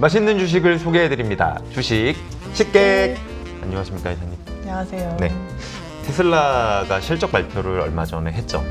맛있는 주식을 소개해드립니다. 주식 식객. 안녕하십니까 이사님. 안녕하세요. 네. 테슬라가 실적 발표를 얼마 전에 했죠.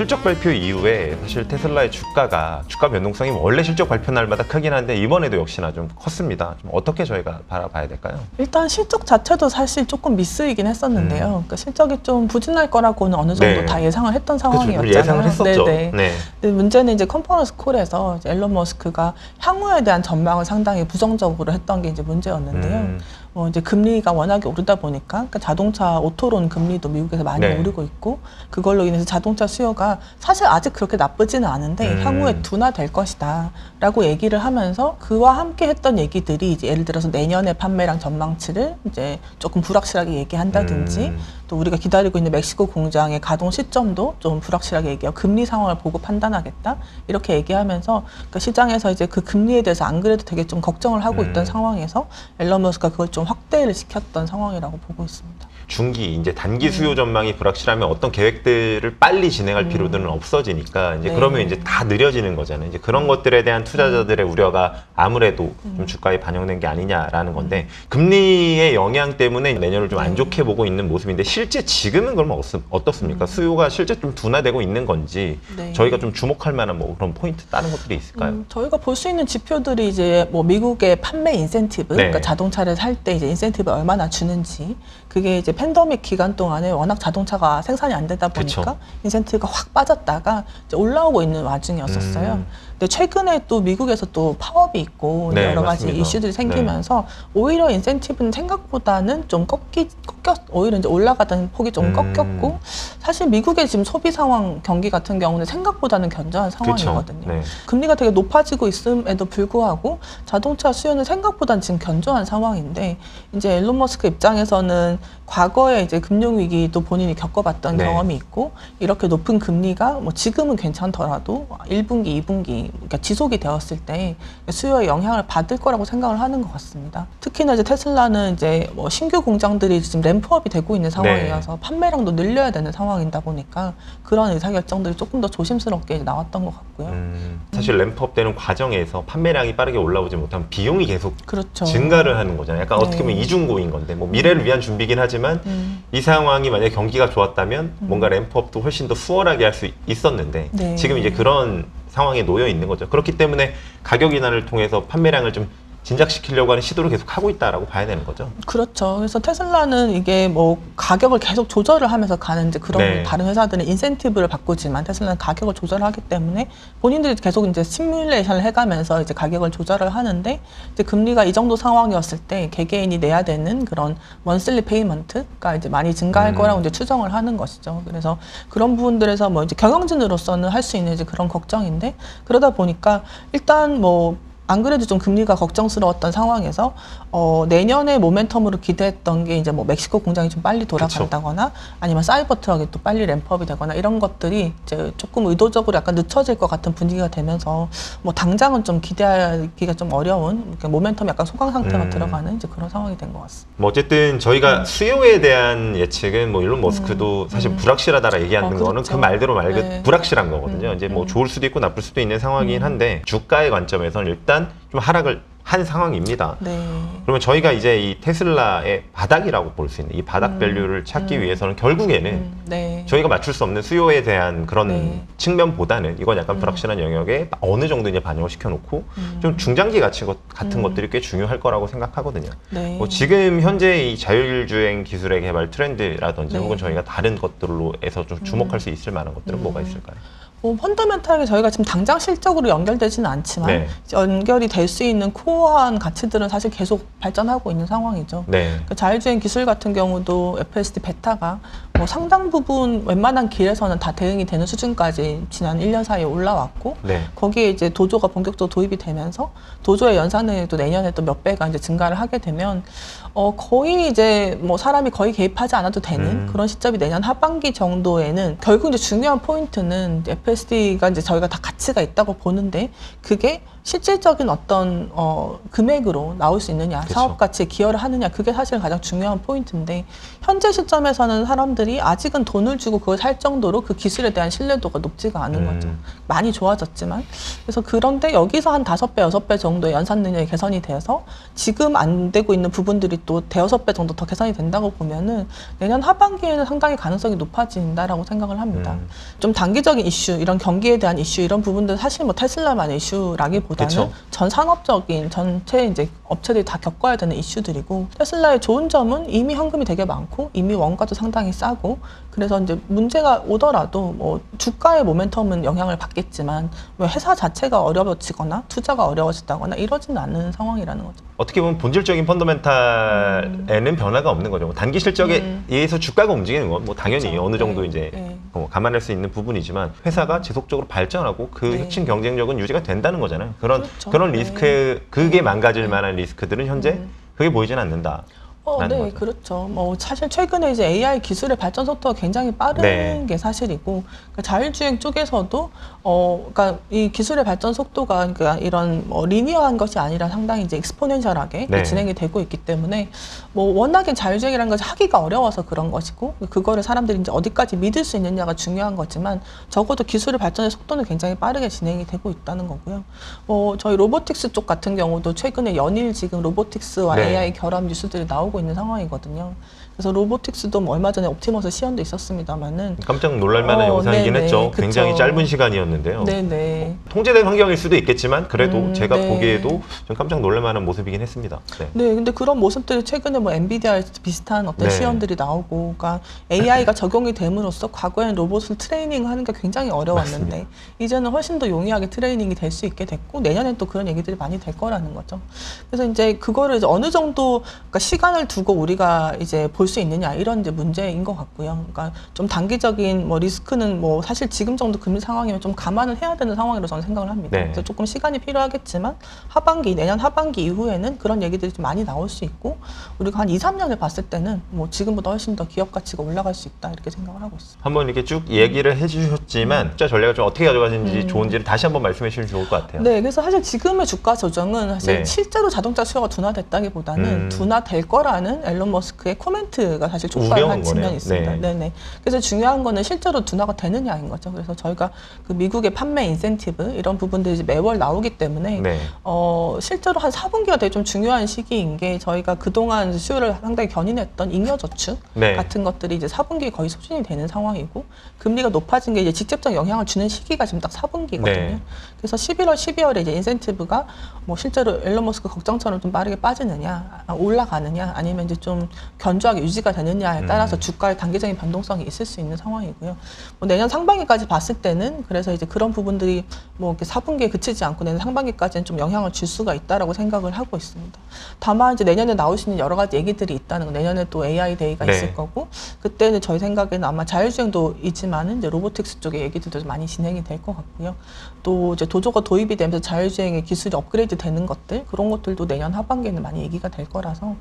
실적 발표 이후에 사실 테슬라의 주가가 주가 변동성이 원래 실적 발표 날마다 크긴 한데 이번에도 역시나 좀 컸습니다. 좀 어떻게 저희가 바라봐야 될까요? 일단 실적 자체도 사실 조금 미스이긴 했었는데요. 음. 그러니까 실적이 좀 부진할 거라고는 어느 정도 네. 다 예상을 했던 그렇죠. 상황이었잖아요. 예상을 했었죠. 네네. 네. 근데 문제는 이제 컨퍼런스 콜에서 이제 앨런 머스크가 향후에 대한 전망을 상당히 부정적으로 했던 게 이제 문제였는데요. 음. 뭐 이제 금리가 워낙에 오르다 보니까 그러니까 자동차 오토론 금리도 미국에서 많이 네. 오르고 있고 그걸로 인해서 자동차 수요가 사실 아직 그렇게 나쁘지는 않은데 음. 향후에 둔화될 것이다라고 얘기를 하면서 그와 함께 했던 얘기들이 이제 예를 들어서 내년의 판매량 전망치를 이제 조금 불확실하게 얘기한다든지 음. 또 우리가 기다리고 있는 멕시코 공장의 가동 시점도 좀 불확실하게 얘기하고 금리 상황을 보고 판단하겠다 이렇게 얘기하면서 그러니까 시장에서 이제 그 금리에 대해서 안 그래도 되게 좀 걱정을 하고 음. 있던 상황에서 앨런 머스크가 그걸 좀 확대를 시켰던 상황이라고 보고 있습니다. 중기 이제 단기 음. 수요 전망이 불확실하면 어떤 계획들을 빨리 진행할 필요들은 없어지니까 이제 네. 그러면 이제 다 느려지는 거잖아요. 이제 그런 것들에 대한 투자자들의 우려가 아무래도 좀 주가에 반영된 게 아니냐라는 건데 금리의 영향 때문에 내년을 좀안 네. 좋게 보고 있는 모습인데 실제 지금은 그러면 어떻- 어떻 습니까? 수요가 실제 좀 둔화되고 있는 건지 네. 저희가 좀 주목할 만한 뭐 그런 포인트 다른 것들이 있을까요? 음, 저희가 볼 수 있는 지표들이 이제 뭐 미국의 판매 인센티브, 네. 그러니까 자동차를 살 때 이제 인센티브 얼마나 주는지 그게 이제 팬더믹 기간 동안에 워낙 자동차가 생산이 안 되다 보니까 그쵸. 인센티브가 확 빠졌다가 이제 올라오고 있는 와중이었었어요. 음. 근데 최근에 또 미국에서 또 파업이 있고 네, 여러 가지 맞습니다. 이슈들이 생기면서 오히려 인센티브는 생각보다는 좀 꺾기 꺾였 오히려 이제 올라가던 폭이 좀 음. 꺾였고 사실 미국의 지금 소비 상황 경기 같은 경우는 생각보다는 견조한. 상황이거든요. 네. 금리가 되게 높아지고 있음에도 불구하고 자동차 수요는 생각보단 지금 견조한 상황인데 이제 앨런 머스크 입장에서는 과거에 이제 금융 위기도 본인이 겪어봤던 네. 경험이 있고 이렇게 높은 금리가 뭐 지금은 괜찮더라도 1분기, 2분기 그러니까 지속이 되었을 때 수요에 영향을 받을 거라고 생각을 하는 것 같습니다. 특히나 이제 테슬라는 이제 뭐 신규 공장들이 지금 램프업이 되고 있는 상황이어서 판매량도 늘려야 되는 상황이다 보니까 그런 의사결정들이 조금 더 조심스럽게 나왔던 것 같고요. 음, 사실 램프업 되는 과정에서 판매량이 빠르게 올라오지 못하면 비용이 계속 그렇죠. 증가를 하는 거잖아요. 약간 네. 어떻게 보면 이중고인 건데 뭐 미래를 위한 준비긴 하지만 음. 이 상황이 만약에 경기가 좋았다면 뭔가 램프업도 훨씬 더 수월하게 할 수 있었는데 네. 지금 이제 그런 상황에 놓여 있는 거죠. 그렇기 때문에 가격 인하를 통해서 판매량을 좀 진작시키려고 하는 시도를 계속 하고 있다라고 봐야 되는 거죠. 그렇죠. 그래서 테슬라는 이게 뭐 가격을 계속 조절을 하면서 가는 이제 그런 네. 다른 회사들은 인센티브를 바꾸지만 테슬라는 가격을 조절하기 때문에 본인들이 계속 이제 시뮬레이션을 해가면서 이제 가격을 조절을 하는데 이제 금리가 이 정도 상황이었을 때 개개인이 내야 되는 그런 원슬리 페이먼트가 이제 많이 증가할 음. 거라고 이제 추정을 하는 것이죠. 그래서 그런 부분들에서 뭐 이제 경영진으로서는 할 수 있는 이제 그런 걱정인데 그러다 보니까 일단 뭐 안 그래도 좀 금리가 걱정스러웠던 상황에서 어, 내년에 모멘텀으로 기대했던 게 이제 뭐 멕시코 공장이 좀 빨리 돌아간다거나 아니면 사이버 트럭이 또 빨리 램프업이 되거나 이런 것들이 이제 조금 의도적으로 약간 늦춰질 것 같은 분위기가 되면서 뭐 당장은 좀 기대하기가 좀 어려운 모멘텀이 약간 소강 상태가 음. 들어가는 이제 그런 상황이 된 것 같습니다. 뭐 어쨌든 음. 저희가 수요에 대한 예측은 뭐 일론 머스크도 사실 불확실하다라 얘기하는 어, 거는 그렇죠. 그 말대로 말그 네. 불확실한 거거든요. 음, 이제 뭐 음. 좋을 수도 있고 나쁠 수도 있는 상황이긴 한데 주가의 관점에서는 일단 좀 하락을 한 상황입니다. 네. 그러면 저희가 이제 이 테슬라의 바닥이라고 볼 수 있는 이 바닥 음, 밸류를 찾기 음. 위해서는 결국에는 음, 네. 저희가 맞출 수 없는 수요에 대한 그런 네. 측면보다는 이건 약간 음. 불확실한 영역에 어느 정도 이제 반영을 시켜놓고 음. 좀 중장기 가치 것- 같은 음. 것들이 꽤 중요할 거라고 생각하거든요. 네. 뭐 지금 현재 이 자율주행 기술의 개발 트렌드라든지 네. 혹은 저희가 다른 것들로 해서 좀 주목할 수 있을 만한 것들은 음. 뭐가 있을까요? 뭐 펀더멘탈하게 저희가 지금 당장 실적으로 연결되지는 않지만 네. 연결이 될 수 있는 코어한 가치들은 사실 계속 발전하고 있는 상황이죠. 네. 그 자율주행 기술 같은 경우도 FSD 베타가 뭐 상당 부분 웬만한 길에서는 다 대응이 되는 수준까지 지난 1년 사이에 올라왔고 네. 거기에 이제 도조가 본격적으로 도입이 되면서 도조의 연산 능력도 내년에 또 몇 배가 이제 증가를 하게 되면 어 거의 이제 뭐 사람이 거의 개입하지 않아도 되는 음. 그런 시점이 내년 하반기 정도에는 결국 이제 중요한 포인트는 이제 캐퍼시티가 이제 저희가 다 가치가 있다고 보는데 그게 실질적인 어떤 어 금액으로 나올 수 있느냐 그쵸. 사업 가치에 기여를 하느냐 그게 사실 가장 중요한 포인트인데 현재 시점에서는 사람들이 아직은 돈을 주고 그걸 살 정도로 그 기술에 대한 신뢰도가 높지가 않은 음. 거죠. 많이 좋아졌지만 그래서 그런데 여기서 한 다섯 배 여섯 배 정도의 연산 능력이 개선이 돼서 지금 안 되고 있는 부분들이 또 대여섯 배 정도 더 개선이 된다고 보면은 내년 하반기에는 상당히 가능성이 높아진다라고 생각을 합니다. 음. 좀 단기적인 이슈, 이런 경기에 대한 이슈 이런 부분들 사실 뭐 테슬라만의 이슈라기 보다는 그쵸. 전 산업적인 전체 이제 업체들이 다 겪어야 되는 이슈들이고 테슬라의 좋은 점은 이미 현금이 되게 많고 이미 원가도 상당히 싸고 그래서 이제 문제가 오더라도 뭐 주가의 모멘텀은 영향을 받겠지만 왜 회사 자체가 어려워지거나 투자가 어려워진다거나 이러지는 않는 상황이라는 거죠. 어떻게 보면 본질적인 펀더멘탈에는 변화가 없는 거죠. 뭐 단기 실적에 음. 의해서 주가가 움직이는 건 뭐 당연히 그렇죠. 어느 정도 네. 이제 네. 어, 감안할 수 있는 부분이지만 회사가 지속적으로 발전하고 그 네. 핵심 경쟁력은 유지가 된다는 거잖아요. 그런 그렇죠. 그런 네. 리스크 그게 망가질 만한 리스크들은 현재 음. 그게 보이진 않는다. 어, 네, 거죠. 그렇죠. 뭐 사실 최근에 이제 AI 기술의 발전 속도가 굉장히 빠른 네. 게 사실이고 그러니까 자율주행 쪽에서도 어, 그러니까 이 기술의 발전 속도가 그러니까 이런 뭐 리니어한 것이 아니라 상당히 이제 익스포넨셜하게 네. 진행이 되고 있기 때문에 뭐 워낙에 자율주행이라는 것이 하기가 어려워서 그런 것이고 그거를 사람들이 이제 어디까지 믿을 수 있느냐가 중요한 거지만 적어도 기술의 발전의 속도는 굉장히 빠르게 진행이 되고 있다는 거고요. 뭐 저희 로보틱스 쪽 같은 경우도 최근에 연일 지금 로보틱스와 네. AI 결합 뉴스들이 나오고 있는 상황이거든요. 그래서 로보틱스도 뭐 얼마 전에 옵티머스 시연도 있었습니다만은 깜짝 놀랄 만한 어, 영상이긴 네네, 했죠. 그쵸. 굉장히 짧은 시간이었는데요. 네네. 통제된 환경일 수도 있겠지만 그래도 음, 제가 네. 보기에도 좀 깜짝 놀랄 만한 모습이긴 했습니다. 네. 네, 근데 그런 모습들이 최근에 뭐 엔비디아에서 비슷한 어떤 네. 시연들이 나오고, 그러니까 AI가 적용이 됨으로써 과거엔 로봇을 트레이닝하는 게 굉장히 어려웠는데 맞습니다. 이제는 훨씬 더 용이하게 트레이닝이 될 수 있게 됐고 내년엔 또 그런 얘기들이 많이 될 거라는 거죠. 그래서 이제 그거를 이제 어느 정도 그러니까 시간을 두고 우리가 이제 볼수 있느냐 이런 이제 문제인 것 같고요. 그러니까 좀 단기적인 뭐 리스크는 뭐 사실 지금 정도 금리 상황이면 좀 감안을 해야 되는 상황이라고 저는 생각을 합니다. 네. 그래서 조금 시간이 필요하겠지만 하반기 내년 하반기 이후에는 그런 얘기들이 좀 많이 나올 수 있고 우리가 한 2, 3년을 봤을 때는 뭐 지금보다 훨씬 더 기업 가치가 올라갈 수 있다 이렇게 생각을 하고 있습니다. 한번 이렇게 쭉 얘기를 해주셨지만 투자 전략을 좀 어떻게 가져가시는지 음. 좋은지를 다시 한번 말씀해 주시면 좋을 것 같아요. 네, 그래서 사실 지금의 주가 조정은 사실 네. 실제로 자동차 수요가 둔화됐다기보다는 음. 둔화될 거라는 앨런 머스크의 코멘 트가 사실 촉발한 측면이. 있습니다. 네. 네. 네 그래서 중요한 거는 실제로 둔화가 되느냐인 거죠. 그래서 저희가 그 미국의 판매 인센티브 이런 부분들이 이제 매월 나오기 때문에 네. 어, 실제로 한 4분기가 되게 좀 중요한 시기인 게 저희가 그동안 수요를 상당히 견인했던 잉여 저축 네. 같은 것들이 이제 4분기에 거의 소진이 되는 상황이고 금리가 높아진 게 이제 직접적 영향을 주는 시기가 지금 딱 4분기거든요. 네. 그래서 11월, 12월에 이제 인센티브가 뭐 실제로 앨런 머스크 걱정처럼 좀 빠르게 빠지느냐, 아, 올라가느냐, 아니면 이제 좀 견조하게 유지가 되느냐에 따라서 음. 주가의 단기적인 변동성이 있을 수 있는 상황이고요. 뭐 내년 상반기까지 봤을 때는 그래서 이제 그런 부분들이 뭐 이렇게 4분기에 그치지 않고 내년 상반기까지는 좀 영향을 줄 수가 있다라고 생각을 하고 있습니다. 다만 이제 내년에 나올 수 있는 여러 가지 얘기들이 있다는 거. 내년에 또 AI 데이가 네. 있을 거고 그때는 저희 생각에는 아마 자율주행도 있지만은 이제 로보틱스 쪽의 얘기들도 좀 많이 진행이 될 것 같고요. 또 이제 도조가 도입이 되면서 자율주행의 기술이 업그레이드 되는 것들 그런 것들도 내년 하반기에는 많이 얘기가 될 거라서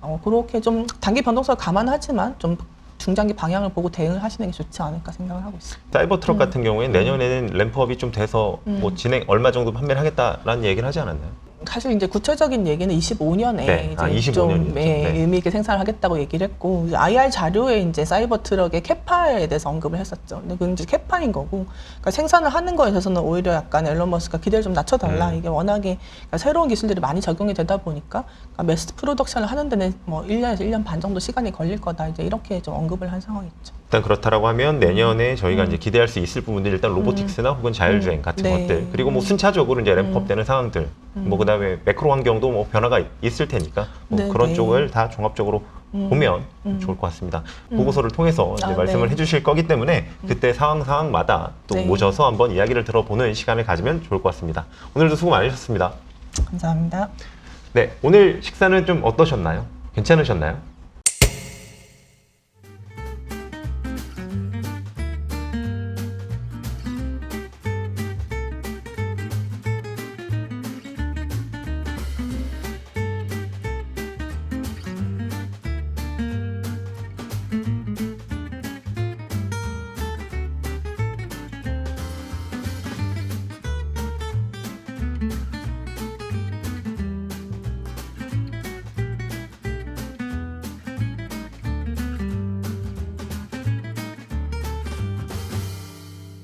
어, 그렇게 좀 단기 변동 성을 감안하지만 좀 중장기 방향을 보고 대응을 하시는 게 좋지 않을까 생각을 하고 있습니다. 사이버 트럭 같은 경우에 내년에는 램프업이 좀 돼서 뭐 음. 진행 얼마 정도 판매를 하겠다라는 얘기를 하지 않았나요? 사실 이제 구체적인 얘기는 25년에 네. 이제 아, 25좀 년이죠. 예, 네. 의미 있게 생산을 하겠다고 얘기를 했고 이제 IR 자료에 이제 사이버 트럭의 캐파에 대해서 언급을 했었죠. 근데 그건 이제 캐파인 거고 그러니까 생산을 하는 거에 있어서는 오히려 약간 앨런 머스크가 기대를 좀 낮춰달라. 음. 이게 워낙에 그러니까 새로운 기술들이 많이 적용이 되다 보니까 그러니까 매스 프로덕션을 하는 데는 뭐 1년에서 1년 반 정도 시간이 걸릴 거다. 이제 이렇게 좀 언급을 한 상황이죠. 일단 그렇다라고 하면 내년에 저희가 음. 이제 기대할 수 있을 부분들이 일단 로보틱스나 혹은 자율주행 음. 같은 네. 것들 그리고 뭐 순차적으로 이제 램프업 음. 되는 상황들 음. 뭐 그다음에 매크로 환경도 뭐 변화가 있- 있을 테니까 뭐 네, 그런 네. 쪽을 다 종합적으로 음. 보면 음. 좋을 것 같습니다. 음. 보고서를 통해서 이제 아, 말씀을 네. 해주실 거기 때문에 그때 상황 상황마다 또 네. 모셔서 한번 이야기를 들어보는 시간을 가지면 좋을 것 같습니다. 오늘도 수고 많으셨습니다. 감사합니다. 네, 오늘 식사는 좀 어떠셨나요? 괜찮으셨나요?